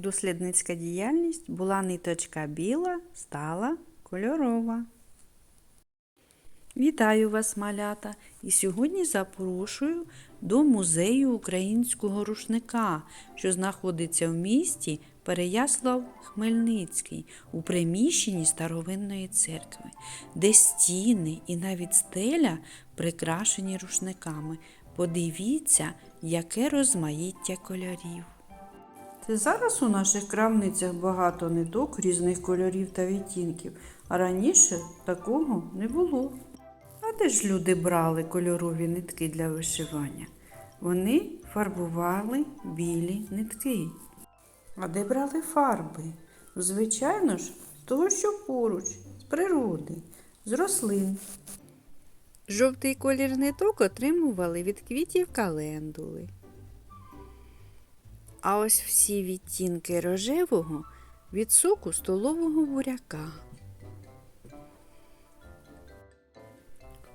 дослідницька діяльність була ниточка біла, стала кольорова. Вітаю вас, малята! І сьогодні запрошую до музею українського рушника, що знаходиться в місті Переяслав Хмельницький у приміщенні старовинної церкви, де стіни і навіть стеля прикрашені рушниками. Подивіться, яке розмаїття кольорів. Зараз у наших крамницях багато ниток різних кольорів та відтінків, а раніше такого не було. А де ж люди брали кольорові нитки для вишивання? Вони фарбували білі нитки. А де брали фарби? Звичайно ж, з того, що поруч, з природи, з рослин. Жовтий колір ниток отримували від квітів календули. А ось всі відтінки рожевого від соку столового буряка.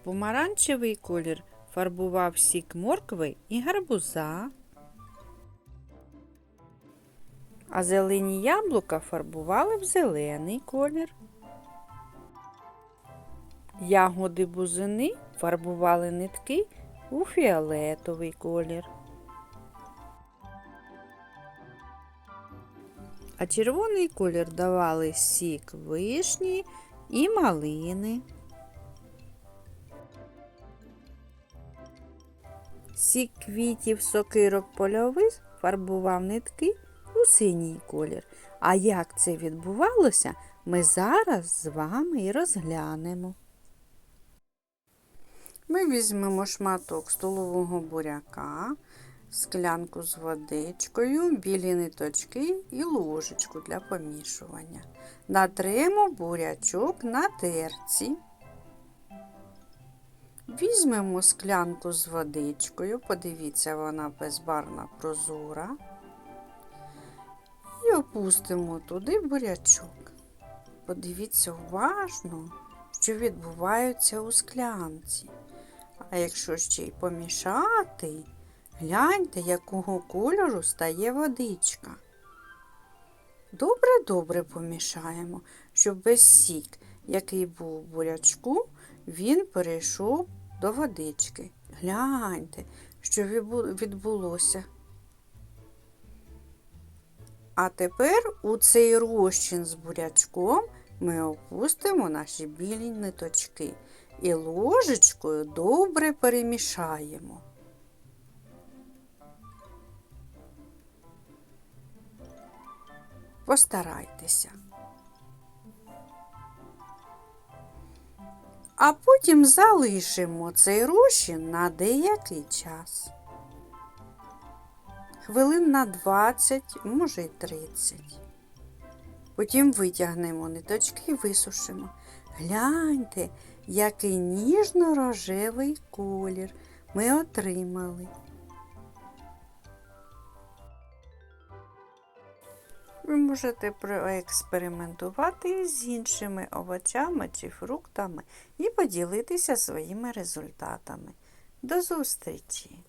Помаранчевий колір фарбував сік моркви і гарбуза. А зелені яблука фарбували в зелений колір. Ягоди бузини фарбували нитки у фіолетовий колір. А червоний колір давали сік вишні і малини. Сік квітів сокирок польових фарбував нитки у синій колір. А як це відбувалося, ми зараз з вами і розглянемо. Ми візьмемо шматок столового буряка, склянку з водичкою, білі ниточки і ложечку для помішування. Натримо бурячок на терці. Візьмемо склянку з водичкою, подивіться, вона безбарна прозора. І опустимо туди бурячок. Подивіться уважно, що відбувається у склянці. А якщо ще й помішати, гляньте, якого кольору стає водичка. Добре-добре помішаємо, щоб весь сік, який був у бурячку, він перейшов до водички. Гляньте, що відбулося. А тепер у цей розчин з бурячком ми опустимо наші білі ниточки і ложечкою добре перемішаємо. Постарайтеся. А потім залишимо цей розчин на деякий час. Хвилин на 20, може й 30. Потім витягнемо ниточки і висушимо. Гляньте, який ніжно-рожевий колір ми отримали. Ви можете проекспериментувати з іншими овочами чи фруктами і поділитися своїми результатами. До зустрічі!